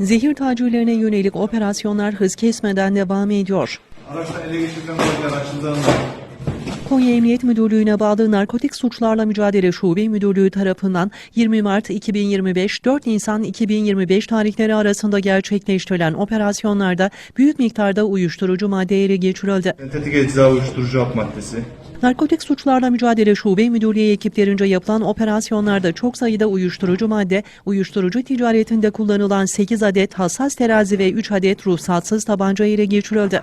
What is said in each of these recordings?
Zehir tacirlerine yönelik operasyonlar hız kesmeden devam ediyor. Araçtan ele geçirilen açıldığında Konya Emniyet Müdürlüğü'ne bağlı Narkotik Suçlarla Mücadele Şube Müdürlüğü tarafından 20 Mart 2025 4 Nisan 2025 tarihleri arasında gerçekleştirilen operasyonlarda büyük miktarda uyuşturucu madde ele geçirildi. sentetik ecza uyuşturucu hap maddesi, Narkotik Suçlarla Mücadele Şube Müdürlüğü ekiplerince yapılan operasyonlarda çok sayıda uyuşturucu madde, uyuşturucu ticaretinde kullanılan 8 adet hassas terazi ve 3 adet ruhsatsız tabanca ele geçirildi.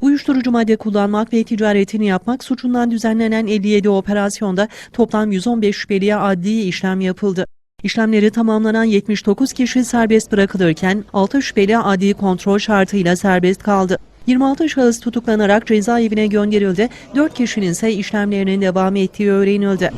Uyuşturucu madde kullanmak ve ticaretini yapmak suçundan düzenlenen 57 operasyonda toplam 115 şüpheliye adli işlem yapıldı. İşlemleri tamamlanan 79 kişi serbest bırakılırken 6 şüpheli adli kontrol şartıyla serbest kaldı. 26 şahıs tutuklanarak cezaevine gönderildi, 4 kişinin ise işlemlerinin devam ettiği öğrenildi.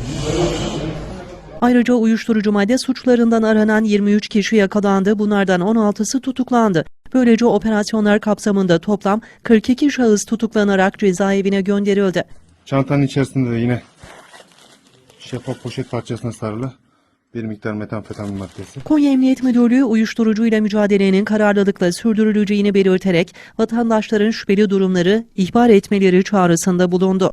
Ayrıca uyuşturucu madde suçlarından aranan 23 kişi yakalandı, bunlardan 16'sı tutuklandı. Böylece operasyonlar kapsamında toplam 42 şahıs tutuklanarak cezaevine gönderildi. Çantanın içerisinde de yine şeffaf poşet parçasına sarılı bir miktar metamfetamin maddesi. Konya Emniyet Müdürlüğü uyuşturucuyla mücadelenin kararlılıkla sürdürüleceğini belirterek vatandaşların şüpheli durumları ihbar etmeleri çağrısında bulundu.